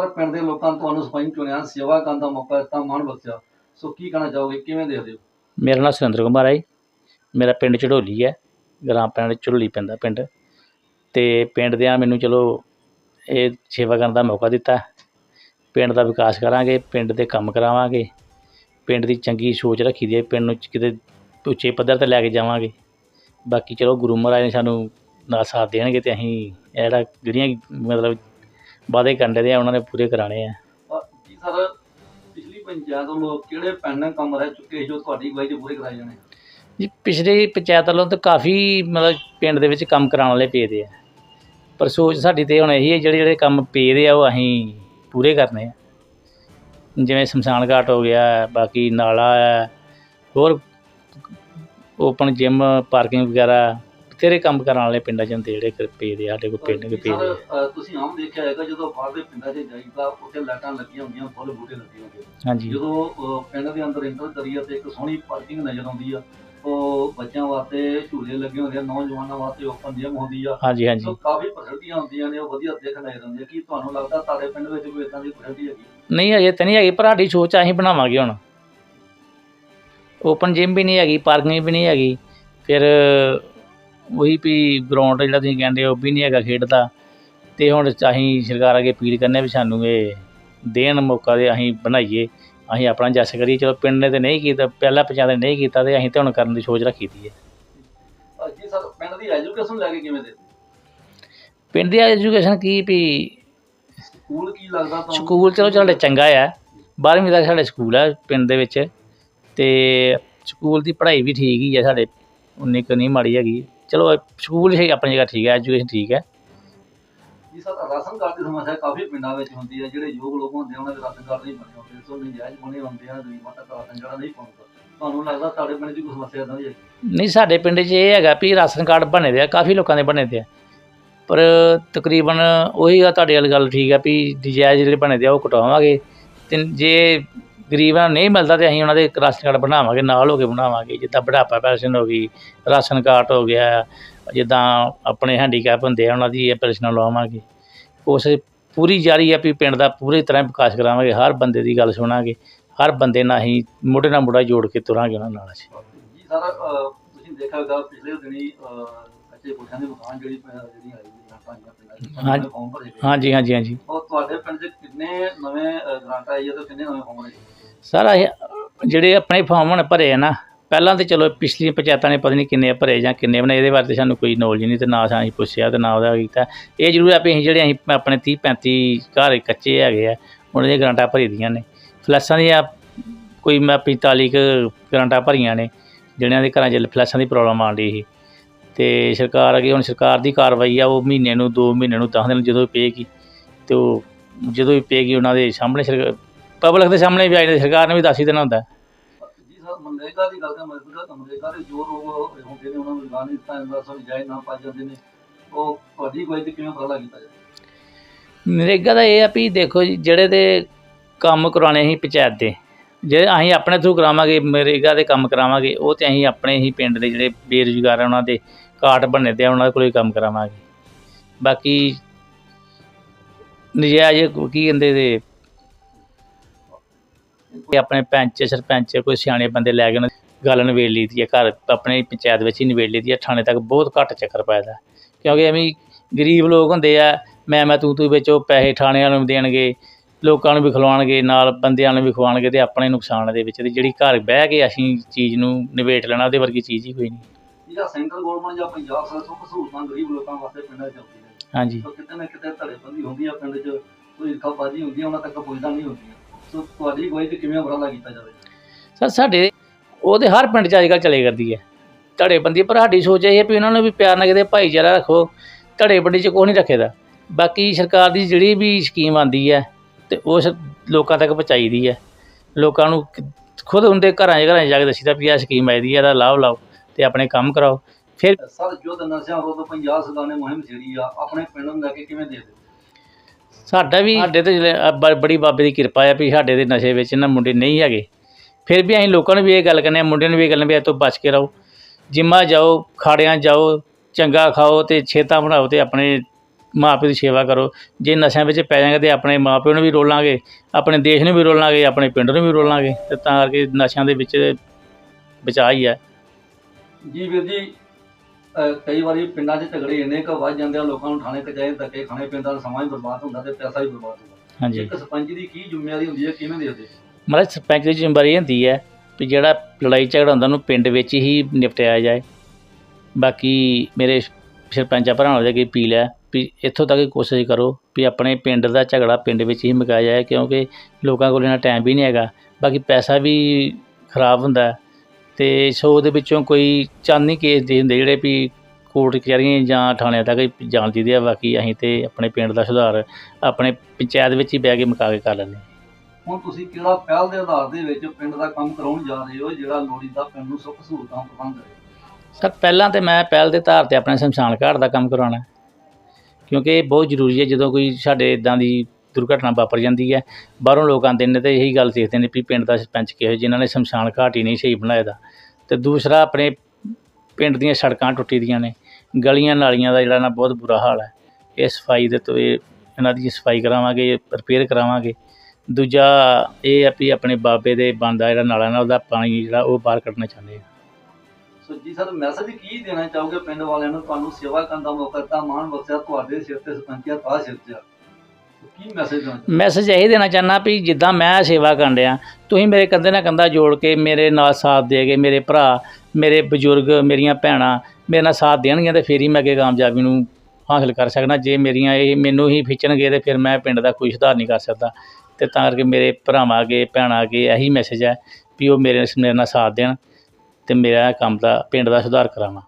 Sir ਪਿੰਡ ਦੇ ਲੋਕਾਂ ਨੇ ਤੁਹਾਨੂੰ ਸਪਾਈਨ ਚੁਣਿਆ, ਸੇਵਾ ਕਰਨ ਦਾ ਮੌਕਾ ਦਿੱਤਾ, ਮਾਣ ਬਖਸ਼ਿਆ। ਸੋ ਕੀ ਕਹਿਣਾ ਚਾਹੋਗੇ? ਕਿਵੇਂ ਦੇਖਦੇ ਹੋ? ਮੇਰਾ ਨਾਮ ਸੁਰਿੰਦਰ ਕੁਮਾਰ ਹੈ ਜੀ। ਮੇਰਾ ਪਿੰਡ ਝੜੋਲੀ ਹੈ। ਗ੍ਰਾਮ ਪਿੰਡ ਝੜੋਲੀ ਪੈਂਦਾ ਪਿੰਡ। ਅਤੇ ਪਿੰਡ ਦਿਆਂ ਮੈਨੂੰ ਚਲੋ ਇਹ ਸੇਵਾ ਕਰਨ ਦਾ ਮੌਕਾ ਦਿੱਤਾ। ਪਿੰਡ ਦਾ ਵਿਕਾਸ ਕਰਾਂਗੇ, ਪਿੰਡ ਦੇ ਕੰਮ ਕਰਾਵਾਂਗੇ। ਪਿੰਡ ਦੀ ਚੰਗੀ ਸੋਚ ਰੱਖੀ ਦੀ ਹੈ, ਪਿੰਡ ਨੂੰ ਕਿਤੇ ਉੱਚੇ ਪੱਧਰ ਤੇ ਲੈ ਕੇ ਜਾਵਾਂਗੇ। ਬਾਕੀ ਚਲੋ ਗੁਰੂ ਮਹਾਰਾਜ ਨੇ ਸਾਨੂੰ ਨਾਲ ਸਾਥ ਦੇਣਗੇ ਅਤੇ ਅਸੀਂ ਇਹ ਜਿਹੜਾ ਜਿਹੜੀਆਂ ਮਤਲਬ ਵਾਅਦੇ ਕਰਨ ਦੇ ਆ ਉਹਨਾਂ ਨੇ ਪੂਰੇ ਕਰਾਣੇ ਆ। ਅ, ਜੀ ਸਰ ਪਿਛਲੀ ਪੰਚਾਇਤ ਵੱਲੋਂ ਕਿਹੜੇ ਪਿੰਡ ਨੇ ਕੰਮ ਰਹਿ ਚੁੱਕੇ ਸੀ ਜੋ ਤੁਹਾਡੀ ਅਗਵਾਈ 'ਚ ਪੂਰੇ ਕਰਾਏ ਜਾਣੇ? ਜੀ ਪਿਛਲੇ ਪੰਚਾਇਤ ਵੱਲੋਂ ਤਾਂ ਕਾਫੀ ਮਤਲਬ ਪਿੰਡ ਦੇ ਵਿੱਚ ਕੰਮ ਕਰਾਉਣ ਵਾਲੇ ਪਏ ਦੇ ਆ। ਪਰ ਸੋਚ ਸਾਡੀ ਤੇ ਹੁਣ ਇਹੀ ਹੈ ਜਿਹੜੇ ਜਿਹੜੇ ਕੰਮ ਪਏ ਦੇ ਆ ਉਹ ਅਸੀਂ ਪੂਰੇ ਕਰਨੇ ਆ। ਜਿਵੇਂ ਸ਼ਮਸ਼ਾਨ ਘਾਟ ਹੋ ਗਿਆ ਬਾਕੀ ਨਾਲਾ ਹੈ ਹੋਰ ਓਪਨ ਜਿਮ ਪਾਰਕਿੰਗ ਵਗੈਰਾ ਬਥੇਰੇ ਕੰਮ ਕਰਾਉਣ ਵਾਲੇ ਪਿੰਡਾਂ 'ਚ ਹੁੰਦੇ ਜਿਹੜੇ ਪਏ ਦੇ ਸਾਡੇ ਕੋਲ ਪਿੰਡ ਦੇ ਪਏ ਦੇ ਤੁਸੀਂ ਆਮ ਦੇਖਿਆ ਹੈਗਾ ਜਦੋਂ ਬਾਹਰ ਦੇ ਪਿੰਡਾਂ 'ਚ ਜਾਈਦਾ ਉੱਥੇ ਲਾਈਟਾਂ ਲੱਗੀਆਂ ਹੁੰਦੀਆਂ ਫੁੱਲ ਬੂਟੇ ਲੱਗੇ ਹੁੰਦੇ ਹਾਂਜੀ। ਜਦੋਂ ਅ, ਪਿੰਡ ਦੇ ਅੰਦਰ ਇੰਟਰ ਕਰੀਏ ਤੇ ਇੱਕ ਸੋਹਣੀ ਪਾਰਕਿੰਗ ਨਜ਼ਰ ਆਉਂਦੀ ਆ ਉਹ ਬੱਚਿਆਂ ਵਾਸਤੇ ਝੂਲੇ ਲੱਗੇ ਹੁੰਦੇ ਆ ਨੌਜਵਾਨਾਂ ਵਾਸਤੇ ਓਪਨ ਜਿਮ ਹੁੰਦੀ ਆ। ਹਾਂਜੀ ਹਾਂਜੀ। ਸੋ ਕਾਫੀ ਫੈਸਿਲਿਟੀਆਂ ਹੁੰਦੀਆਂ ਨੇ ਉਹ ਵਧੀਆ ਦੇਖਣ ਨਜ਼ਰ ਆਉਂਦੀਆਂ। ਕੀ ਤੁਹਾਨੂੰ ਲੱਗਦਾ ਤੁਹਾਡੇ ਪਿੰਡ ਵਿੱਚ ਕੋਈ ਇਦਾਂ ਦੀ ਫੈਸਿਲਿਟੀ ਹੈਗੀ? ਨਹੀਂ ਅਜੇ ਤਾਂ ਨਹੀਂ ਹੈਗੀ ਪਰ ਸਾਡੀ ਸੋਚ ਆ ਅਸੀਂ ਬਣਾਵਾਂਗੇ ਹੁਣ। ਓਪਨ ਜਿਮ ਵੀ ਨਹੀਂ ਹੈਗੀ ਪਾਰਕਿੰਗ ਵੀ ਨਹੀਂ ਹੈਗੀ ਫਿਰ ਉਹੀ ਵੀ ਗਰਾਊਂਡ ਜਿਹੜਾ ਤੁਸੀਂ ਕਹਿੰਦੇ ਹੋ ਉਹ ਵੀ ਨਹੀਂ ਹੈਗਾ ਖੇਡ ਦਾ ਤੇ ਹੁਣ ਅਸੀਂ ਸਰਕਾਰ ਅੱਗੇ ਅਪੀਲ ਕਰਨੇ ਵੀ ਸਾਨੂੰ ਇਹ ਦੇਣ ਮੌਕਾ ਦੇ ਅਸੀਂ ਬਣਾਈਏ। ਅਸੀਂ ਆਪਣਾ ਜੱਸ ਕਰੀਏ। ਚਲੋ ਪਿੰਡ ਨੇ ਤੇ ਨਹੀਂ ਕੀਤਾ ਪਹਿਲਾਂ ਪੰਚਾਇਤ ਨੇ ਨਹੀਂ ਕੀਤਾ ਤੇ ਅਸੀਂ ਤੇ ਹੁਣ ਕਰਨ ਦੀ ਸੋਚ ਰੱਖੀ ਦੀ ਹੈ। ਅ, ਜੀ ਸਰ ਪਿੰਡ ਦੀ ਐਜੂਕੇਸ਼ਨ ਲੈ ਕੇ ਕਿਵੇਂ ਦੇ ਪਿੰਡ ਦੀ ਐਜੂਕੇਸ਼ਨ ਕੀ ਵੀ ਸਕੂਲ ਕੀ ਲੱਗਦਾ ਤੁਹਾਨੂੰ? ਸਕੂਲ ਚਲੋ ਸਾਡੇ ਚੰਗਾ ਆ। 12ਵੀਂ ਤੱਕ ਸਾਡੇ ਸਕੂਲ ਆ ਪਿੰਡ ਦੇ ਵਿੱਚ। ਤੇ ਸਕੂਲ ਦੀ ਪੜ੍ਹਾਈ ਵੀ ਠੀਕ ਹੀ ਆ ਸਾਡੇ ਉਨੀ ਕੁ ਨਹੀਂ ਮਾੜੀ ਹੈਗੀ। ਚਲੋ ਸਕੂਲ ਹੀ ਆਪਣੀ ਜਗ੍ਹਾ ਠੀਕ ਹੈ ਐਜੂਕੇਸ਼ਨ ਠੀਕ ਹੈ। ਜੀ ਸਰ ਰਾਸ਼ਨ ਕਾਰਡ ਦੀ ਸਮੱਸਿਆ ਕਾਫੀ ਪਿੰਡਾਂ ਵਿੱਚ ਹੁੰਦੀ ਹੈ ਜਿਹੜੇ ਯੋਗ ਲੋਕ ਹੁੰਦੇ ਉਹਨਾਂ ਦੇ ਰਾਸ਼ਨ ਕਾਰਡ ਨਹੀਂ ਬਣੇ ਹੁੰਦੇ ਸੋ ਨਜਾਇਜ਼ ਬਣੇ ਹੁੰਦੇ ਆ ਗਰੀਬਾਂ ਤੱਕ ਰਾਸ਼ਨ ਜਿਹੜਾ ਨਹੀਂ ਪਹੁੰਚਦਾ ਤੁਹਾਨੂੰ ਲੱਗਦਾ ਤੁਹਾਡੇ ਪਿੰਡ 'ਚ ਕੋਈ ਸਮੱਸਿਆ ਇਦਾਂ ਦੀ ਹੈ? ਨਹੀਂ ਸਾਡੇ ਪਿੰਡ 'ਚ ਇਹ ਹੈਗਾ ਵੀ ਰਾਸ਼ਨ ਕਾਰਡ ਬਣੇ ਦੇ ਆ ਕਾਫੀ ਲੋਕਾਂ ਦੇ ਬਣੇ ਦੇ ਆ। ਪਰ ਤਕਰੀਬਨ ਉਹੀ ਆ ਤੁਹਾਡੇ ਵਾਲੀ ਗੱਲ ਠੀਕ ਆ ਵੀ ਨਜਾਇਜ਼ ਜਿਹੜੇ ਬਣੇ ਦੇ ਆ ਉਹ ਕਟਾਵਾਂਗੇ। ਤੇ ਜੇ ਗਰੀਬਾਂ ਨੂੰ ਨਹੀਂ ਮਿਲਦਾ ਤੇ ਅਸੀਂ ਉਹਨਾਂ ਦੇ ਰਾਸ਼ਨ ਕਾਰਡ ਬਣਾਵਾਂਗੇ ਨਾਲ ਹੋ ਕੇ ਬਣਾਵਾਂਗੇ। ਜਿੱਦਾਂ ਬੁਢਾਪਾ ਪੈਨਸ਼ਨ ਹੋ ਗਈ ਰਾਸ਼ਨ ਕਾਰਡ ਹੋ ਗਿਆ ਜਿੱਦਾਂ ਆਪਣੇ ਹੈਂਡੀਕੈਪ ਹੁੰਦੇ ਆ ਉਹਨਾਂ ਦੀ ਪੈਨਸ਼ਨ ਲਵਾਵਾਂਗੇ। ਉਸ ਪੂਰੀ ਜਾਰੀ ਆ ਵੀ ਪਿੰਡ ਦਾ ਪੂਰੀ ਤਰ੍ਹਾਂ ਵਿਕਾਸ ਕਰਾਵਾਂਗੇ ਹਰ ਬੰਦੇ ਦੀ ਗੱਲ ਸੁਣਾਂਗੇ ਹਰ ਬੰਦੇ ਨਾਲ ਅਸੀਂ ਮੋਢੇ ਨਾਲ ਮੋਢਾ ਜੋੜ ਕੇ ਤੁਰਾਂਗੇ ਉਹਨਾਂ ਨਾਲ ਅਸੀਂ। ਜੀ ਸਰ ਅ, ਤੁਸੀਂ ਦੇਖਿਆ ਹੋਗਾ ਪਿਛਲੇ ਦਿਨੀ ਅ, ਕੱਚੇ ਕੋਠਿਆਂ ਦੀ ਮਕਾਨ ਜਿਹੜੀ ਪ- ਜਿਹੜੀ ਆਈ ਸੀ ਗ੍ਰਾਂਟਾਂ ਆਈਆਂ ਪਿੰਡਾਂ 'ਚ ਹਾਂਜੀ। ਹਾਂਜੀ ਹਾਂਜੀ ਤੁਹਾਡੇ ਪਿੰਡ 'ਚ ਕਿੰਨੇ ਨਵੇਂ ਅ, ਗ੍ਰਾਂਟਾਂ ਆਈ ਕਿੰਨੇ ਨਵੇਂ ਫਾਰਮ ਆਏ ਸਾਰਾ ਇਹ ਜਿਹੜੇ ਆਪਣੇ ਫਾਰਮ ਹੁਣ ਭਰੇ ਆ ਨਾ ਪਹਿਲਾਂ ਤੇ ਚਲੋ ਪਿਛਲੀਆਂ ਪੰਚਾਇਤਾਂ ਨੇ ਪਤਾ ਨਹੀਂ ਕਿੰਨੇ ਭਰੇ ਜਾਂ ਕਿੰਨੇ ਬਣੇ ਇਹਦੇ ਬਾਰੇ ਤੇ ਸਾਨੂੰ ਕੋਈ ਨੌਲੇਜ ਨਹੀਂ ਤੇ ਨਾ ਅਸੀਂ ਪੁੱਛਿਆ ਤੇ ਨਾ ਉਹਦਾ ਕੀਤਾ। ਇਹ ਜ਼ਰੂਰ ਆ ਵੀ ਅਸੀਂ ਜਿਹੜੇ ਅਸੀਂ ਆਪਣੇ 30 35 ਘਰ ਕੱਚੇ ਹੈਗੇ ਆ ਉਹਨਾਂ ਦੀਆਂ ਗਰਾਂਟਾਂ ਭਰੀ ਦੀਆਂ ਨੇ। ਫਲੈਸ਼ਾਂ ਦੀਆਂ ਕੋਈ ਮੈਂ 45 ਕੁ ਗਰਾਂਟਾਂ ਭਰੀਆਂ ਨੇ ਜਿਹੜਿਆਂ ਦੇ ਘਰਾਂ 'ਚ ਫਲੈਸ਼ਾਂ ਦੀ ਪ੍ਰੋਬਲਮ ਆਉਣ ਡਈ ਸੀ। ਤੇ ਸਰਕਾਰ ਅੱਗੇ ਹੁਣ ਸਰਕਾਰ ਦੀ ਕਾਰਵਾਈ ਆ ਉਹ ਮਹੀਨੇ ਨੂੰ 2 ਮਹੀਨੇ ਨੂੰ 10 ਦਿਨ ਜਦੋਂ ਪਏਗੀ ਤੇ ਉਹ ਜਦੋਂ ਵੀ ਪਏਗੀ ਉਹਨਾਂ ਦੇ ਸਾਹਮਣੇ ਪਬਲਿਕ ਦੇ ਸਾਹਮਣੇ ਵੀ ਆਈ ਸਰਕਾਰ ਨੇ ਵੀ ਦੱਸ ਹੀ ਦੇਣਾ ਹੁੰਦਾ। ਜੀ ਸਰ ਮਨਰੇਗਾ ਦੀ ਗੱਲ ਕਰ ਮਨਰੇਗਾ ਮਨਰੇਗਾ ਦੇ ਜੋ ਲੋਕ ਹੁੰਦੇ ਨੇ ਉਹਨਾਂ ਨੂੰ ਲਗਾ ਨਹੀਂ ਦਿੱਤਾ ਜਾਂਦਾ ਸੋ ਜਾਇਜ਼ ਨਾ ਪਾ ਜਾਂਦੇ ਨੇ। ਉਹ ਤੁਹਾਡੀ ਕੋਈ ਤੇ ਕਿਵੇਂ ਪਤਾ ਕੀਤਾ ਜਾਏ ਨਰੇਗਾ ਦਾ ਇਹ ਆ ਵੀ ਦੇਖੋ ਜੀ ਜਿਹੜੇ ਤੇ ਕੰਮ ਕਰਾਉਣੇ ਸੀ ਪੰਚਾਇਤ ਦੇ ਜੇ ਅਸੀਂ ਆਪਣੇ ਥਰੂ ਕਰਾਵਾਂਗੇ ਨਰੇਗਾ ਦੇ ਕੰਮ ਕਰਾਵਾਂਗੇ ਉਹ ਤੇ ਅਸੀਂ ਆਪਣੇ ਹੀ ਪਿੰਡ ਦੇ ਜਿਹੜੇ ਬੇਰੁਜ਼ਗਾਰ ਆ ਉਹਨਾਂ ਦੇ ਕਾਰਡ ਬਣੇ ਤੇ ਉਹਨਾਂ ਕੋਲ ਹੀ ਕੰਮ ਕਰਾਵਾਂਗੇ। ਬਾਕੀ ਨਜਾਇਜ਼ ਕੀ ਕਹਿੰਦੇ ਦੇ ਇਹ ਆਪਣੇ ਪੰਚ ਸਰਪੰਚ ਕੋਈ ਸਿਆਣੇ ਬੰਦੇ ਲੈ ਕੇ ਉਹਨਾਂ ਦੀ ਗੱਲ ਨਿਬੇੜ ਲਈ ਦੀ ਹੈ ਘਰ ਆਪਣੇ ਪੰਚਾਇਤ ਵਿੱਚ ਹੀ ਨਿਬੇੜ ਲਈ ਦੀ ਹੈ ਥਾਣੇ ਤੱਕ ਬਹੁਤ ਘੱਟ ਚੱਕਰ ਪਾਇਦਾ ਕਿਉਂਕਿ ਐਵੇਂ ਗਰੀਬ ਲੋਕ ਹੁੰਦੇ ਆ, ਮੈਂ ਮੈਂ, ਤੂੰ ਤੂੰ ਵਿੱਚ ਉਹ ਪੈਸੇ ਥਾਣੇ ਵਾਲਿਆਂ ਨੂੰ ਦੇਣਗੇ, ਲੋਕਾਂ ਨੂੰ ਵੀ ਖਿਲਵਾਉਣਗੇ, ਨਾਲ ਬੰਦਿਆਂ ਨੂੰ ਵੀ ਖਵਾਉਣਗੇ ਤੇ ਆਪਣੇ ਨੁਕਸਾਨ ਦੇ ਵਿੱਚ ਤੇ ਜਿਹੜੀ ਘਰ ਬਹਿ ਕੇ ਅਸੀਂ ਚੀਜ਼ ਨੂੰ ਨਿਬੇੜ ਲੈਣਾ, ਉਹਦੇ ਵਰਗੀ ਚੀਜ਼ ਹੀ ਕੋਈ ਨਹੀਂ। ਜਾਂ ਸੈਂਟਰ ਗਵਰਨਮੈਂਟ ਜਾਂ ਪੰਜਾਬ ਸਰਕਾਰ ਤੋਂ ਸਹੂਲਤਾਂ ਗਰੀਬ ਲੋਕਾਂ ਵਾਸਤੇ ਪਿੰਡਾਂ 'ਚ ਆਉਂਦੀਆਂ ਨੇ ਹਾਂਜੀ। ਸੋ ਕਿਤੇ ਨਾ ਕਿਤੇ ਧੜੇਬੰਦੀ ਹੁੰਦੀ ਆ ਪਿੰਡ 'ਚ ਕੋਈ ਰਖਾਬਾਜੀ ਹੁੰਦੀ ਆ ਉਹਨਾਂ ਤੱਕ ਪਹੁੰਚਦਾ ਨਹੀਂ ਹੁੰਦੀ ਸੋ ਤੁਹਾਡੀ ਕੋਈ ਤੇ ਕਿਵੇਂ ਉਪਰਾਲਾ ਕੀਤਾ ਜਾਵੇ? ਸਰ ਸਾਡੇ ਉਹਦੇ ਹਰ ਪਿੰਡ 'ਚ ਅੱਜਕੱਲ੍ਹ ਚਲੇ ਕਰਦੀ ਹੈ। ਧੜੇ ਬੰਦੀ ਪਰ ਸਾਡੀ ਸੋਚ ਇਹ ਹੈ ਵੀ ਉਹਨਾਂ ਨੂੰ ਵੀ ਪਿਆਰ ਨਾਲ ਕਿਤੇ ਭਾਈਚਾਰਾ ਰੱਖੋ ਧੜੇ ਬੰਦੀ 'ਚ ਕੋਈ ਨਹੀਂ ਰੱਖੇਦਾ। ਬਾਕੀ ਸਰਕਾਰ ਦੀ ਜਿਹੜੀ ਵੀ ਸਕੀਮ ਆਂਦੀ ਹੈ ਤੇ ਉਸ ਲੋਕਾਂ ਤੱਕ ਪਹੁੰਚਾਈਦੀ ਹੈ। ਲੋਕਾਂ ਨੂੰ ਖੁਦ ਹੁੰਦੇ ਘਰਾਂ 'ਚ ਘਰਾਂ 'ਚ ਜਾ ਕੇ ਦੱਸੀਦਾ ਵੀ ਆਹ ਸਕੀਮ ਆਈ ਦੀ ਹੈ ਇਹਦਾ ਲਾਭ ਲਾਓ ਤੇ ਆਪਣੇ ਕੰਮ ਕਰਾਓ। ਫਿਰ ਸਰ ਯੁੱਧ ਨਸ਼ਿਆਂ ਵਿਰੁੱਧ ਪੰਜਾਬ ਸਰਕਾਰ ਨੇ ਮੁਹਿੰਮ ਛੇੜੀ ਆ ਆਪਣੇ ਪਿੰਡ ਨੂੰ ਲੈ ਕੇ ਕਿਵੇਂ ਦੇ ਸਾਡਾ ਵੀ ਸਾਡੇ ਤੇ ਜਿਹੜੇ ਆ ਬ- ਬੜੀ ਬਾਬੇ ਦੀ ਕਿਰਪਾ ਹੈ ਵੀ ਸਾਡੇ ਦੇ ਨਸ਼ੇ ਵਿੱਚ ਨਾ ਮੁੰਡੇ ਨਹੀਂ ਹੈਗੇ। ਫਿਰ ਵੀ ਅਸੀਂ ਲੋਕਾਂ ਨੂੰ ਵੀ ਇਹ ਗੱਲ ਕਹਿੰਦੇ ਆ ਮੁੰਡਿਆਂ ਨੂੰ ਵੀ ਇਹ ਗੱਲ ਵੀ ਇਹ ਤੋਂ ਬਚ ਕੇ ਰਹੋ। ਜਿੰਮਾਂ ਜਾਓ ਖਾੜਿਆਂ ਜਾਓ ਚੰਗਾ ਖਾਓ ਤੇ ਛੇਤਾ ਬਣਾਓ ਤੇ ਆਪਣੇ ਮਾਪੇ ਦੀ ਸੇਵਾ ਕਰੋ। ਜੇ ਨਸ਼ਿਆਂ ਵਿੱਚ ਪੈ ਜਾਵਾਂਗੇ ਤੇ ਆਪਣੇ ਮਾਪਿਓ ਨੂੰ ਵੀ ਰੋਲਾਂਗੇ ਆਪਣੇ ਦੇਸ਼ ਨੂੰ ਵੀ ਰੋਲਾਂਗੇ ਆਪਣੇ ਪਿੰਡ ਨੂੰ ਵੀ ਰੋਲਾਂਗੇ ਤੇ ਤਾਂ ਕਰਕੇ ਨਸ਼ਿਆਂ ਦੇ ਵਿੱਚ ਬਚਾਅ ਹੀ ਹੈ ਜੀ ਵੀਰ ਜੀ ਕਈ ਵਾਰੀ ਪਿੰਡਾਂ 'ਚ ਝਗੜੇ ਇੰਨੇ ਕੁ ਵੱਜ ਜਾਂਦੇ ਆ ਲੋਕਾਂ ਨੂੰ ਥਾਣੇ ਕਚਾਏ ਧੱਕੇ ਖਾਣੇ ਪੈਂਦਾ ਸਮਾਂ ਵੀ ਬਰਬਾਦ ਹੁੰਦਾ ਤੇ ਪੈਸਾ ਵੀ ਬਰਬਾਦ ਹੁੰਦਾ। ਹਾਂਜੀ। ਇੱਕ ਸਰਪੰਚ ਦੀ ਕੀ ਜ਼ਿੰਮੇਵਾਰੀ ਹੁੰਦੀ ਹੈ ਕਿਵੇਂ ਦੇਖਦੇ ਮਤਲਬ ਸਰਪੰਚ ਦੀ ਜ਼ਿੰਮੇਵਾਰੀ ਹੁੰਦੀ ਹੈ ਵੀ ਜਿਹੜਾ ਲੜਾਈ ਝਗੜਾ ਹੁੰਦਾ ਉਹਨੂੰ ਪਿੰਡ ਵਿੱਚ ਹੀ ਨਿਪਟਾਇਆ ਜਾਏ। ਬਾਕੀ ਮੇਰੇ ਸਰਪੰਚਾਂ ਭਰਾਵਾਂ ਦੇ ਅੱਗੇ ਅਪੀਲ ਹੈ ਵੀ ਇੱਥੋਂ ਤੱਕ ਕੋਸ਼ਿਸ਼ ਕਰੋ ਵੀ ਆਪਣੇ ਪਿੰਡ ਦਾ ਝਗੜਾ ਪਿੰਡ ਵਿੱਚ ਹੀ ਮੁਕਾਇਆ ਜਾਏ ਕਿਉਂਕਿ ਲੋਕਾਂ ਕੋਲ ਇਹਨਾਂ ਟਾਈਮ ਵੀ ਨਹੀਂ ਹੈਗਾ। ਬਾਕੀ ਪੈਸਾ ਵੀ ਖਰਾਬ ਹੁੰਦਾ। ਹੈ ਤੇ ਸੌ ਦੇ ਵਿੱਚੋਂ ਕੋਈ ਚਾਂਦੀ ਕੇਸ ਦੇ ਹੁੰਦੇ ਜਿਹੜੇ ਵੀ ਕੋਰਟ ਕਚਹਿਰੀਆਂ ਜਾਂ ਥਾਣਿਆਂ ਤੱਕ ਜਾਣ ਦੀ ਆ ਬਾਕੀ ਅਸੀਂ ਤੇ ਆਪਣੇ ਪਿੰਡ ਦਾ ਸੁਧਾਰ ਆਪਣੇ ਪੰਚਾਇਤ ਵਿੱਚ ਹੀ ਬਹਿ ਕੇ ਮੁਕਾ ਕੇ ਕਰ ਲੈਂਦੇ ਹਾਂ। ਹੁਣ ਤੁਸੀਂ ਕਿਹੜਾ ਪਹਿਲ ਦੇ ਆਧਾਰ ਦੇ ਵਿੱਚ ਪਿੰਡ ਦਾ ਕੰਮ ਕਰਾਉਣ ਜਾ ਰਹੇ ਹੋ ਜਿਹੜਾ ਲੋੜੀਂਦਾ ਪਿੰਡ ਨੂੰ ਸੁੱਖ ਸਹੂਲਤਾਂ ਪ੍ਰਬੰਧ ਕਰੇ ਸਰ ਪਹਿਲਾਂ ਤੇ ਮੈਂ ਪਹਿਲ ਦੇ ਧਾਰ ਤੇ ਆਪਣੇ ਸ਼ਮਸ਼ਾਨ ਘਾਟ ਦਾ ਕੰਮ ਕਰਾਉਣਾ ਹੈ। ਕਿਉਂਕਿ ਇਹ ਬਹੁਤ ਜ਼ਰੂਰੀ ਹੈ ਜਦੋਂ ਕੋਈ ਸਾਡੇ ਇਦਾਂ ਦੀ ਦੁਰਘਟਨਾ ਵਾਪਰ ਜਾਂਦੀ ਹੈ। ਬਾਹਰੋਂ ਲੋਕ ਆਉਂਦੇ ਨੇ ਤੇ ਇਹੀ ਗੱਲ ਦੇਖਦੇ ਨੇ ਵੀ ਪਿੰਡ ਦਾ ਸਰਪੰਚ ਕਿਹੋ ਜਿਨ੍ਹਾਂ ਨੇ ਸ਼ਮਸ਼ਾਨ ਘਾਟ ਹੀ ਨਹੀਂ ਸਹੀ ਬਣਾਇਆ ਦਾ। ਤੇ ਦੂਸਰਾ ਆਪਣੇ ਪਿੰਡ ਦੀਆਂ ਸੜਕਾਂ ਟੁੱਟੀ ਦੀਆਂ ਨੇ। ਗਲੀਆਂ ਨਾਲੀਆਂ ਦਾ ਜਿਹੜਾ ਨਾ ਬਹੁਤ ਬੁਰਾ ਹਾਲ ਹੈ। ਇਹ ਸਫ਼ਾਈ ਦੇ ਤੋਂ ਇਹ ਇਹਨਾਂ ਦੀ ਸਫ਼ਾਈ ਕਰਾਵਾਂਗੇ ਰਿਪੇਅਰ ਕਰਾਵਾਂਗੇ। ਦੂਜਾ ਇਹ ਆ ਵੀ ਆਪਣੇ ਬਾਬੇ ਦੇ ਬਣਦਾ ਜਿਹੜਾ ਨਾਲਾ ਨਾਲ ਉਹਦਾ ਪਾਣੀ ਜਿਹੜਾ ਉਹ ਬਾਹਰ ਕੱਢਣਾ ਚਾਹੁੰਦੇ ਆ। ਸੋ ਜੀ, ਸਰ ਮੈਸੇਜ ਕੀ ਦੇਣਾ ਚਾਹੋਗੇ ਪਿੰਡ ਵਾਲਿਆਂ ਨੂੰ? ਤੁਹਾਨੂੰ ਸੇਵਾ ਕਰਨ ਦਾ ਮੌਕਾ ਦਿੱਤਾ, ਮਾਣ ਬਖਸ਼ਿਆ ਤੁਹਾਡੇ ਸਿਰ ਤੇ ਸਰਪੰਚੀਆ ਤਾਂ ਸਿਰ ਤੇ ਕੀ ਮੈਸੇਜ ਦੇਣਾ ਮੈਸੇਜ ਇਹ ਦੇਣਾ ਚਾਹੁੰਦਾ ਵੀ ਜਿੱਦਾਂ ਮੈਂ ਸੇਵਾ ਕਰਨ ਡਿਆ, ਤੁਸੀਂ ਮੇਰੇ ਕੰਧੇ ਨਾਲ ਕੰਧਾ ਜੋੜ ਕੇ ਮੇਰੇ ਨਾਲ ਸਾਥ ਦੇ ਕੇ ਮੇਰੇ ਭਰਾ, ਮੇਰੇ ਬਜ਼ੁਰਗ, ਮੇਰੀਆਂ ਭੈਣਾਂ, ਮੇਰੇ ਨਾਲ ਸਾਥ ਦੇਣਗੀਆਂ ਤੇ ਫੇਰ ਹੀ ਮੈਂ ਅੱਗੇ ਕਾਮਯਾਬੀ ਨੂੰ ਹਾਸਲ ਕਰ ਸਕਦਾ। ਜੇ ਮੇਰੀਆਂ ਇਹ ਮੈਨੂੰ ਹੀ ਖਿੱਚਣਗੇ ਤੇ ਫਿਰ ਮੈਂ ਪਿੰਡ ਦਾ ਕੋਈ ਸੁਧਾਰ ਨਹੀਂ ਕਰ ਸਕਦਾ। ਤੇ ਤਾਂ ਕਰਕੇ ਮੇਰੇ ਭਰਾਵਾਂ ਅੱਗੇ, ਭੈਣਾਂ ਅੱਗੇ ਇਹੀ ਮੈਸੇਜ ਹੈ ਵੀ ਉਹ ਮੇਰੇ ਮੇਰੇ ਨਾਲ ਸਾਥ ਦੇਣ ਤੇ ਮੇਰਾ ਕੰਮ ਦਾ ਪਿੰਡ ਦਾ ਸੁਧਾਰ ਕਰਾਵਾਂ।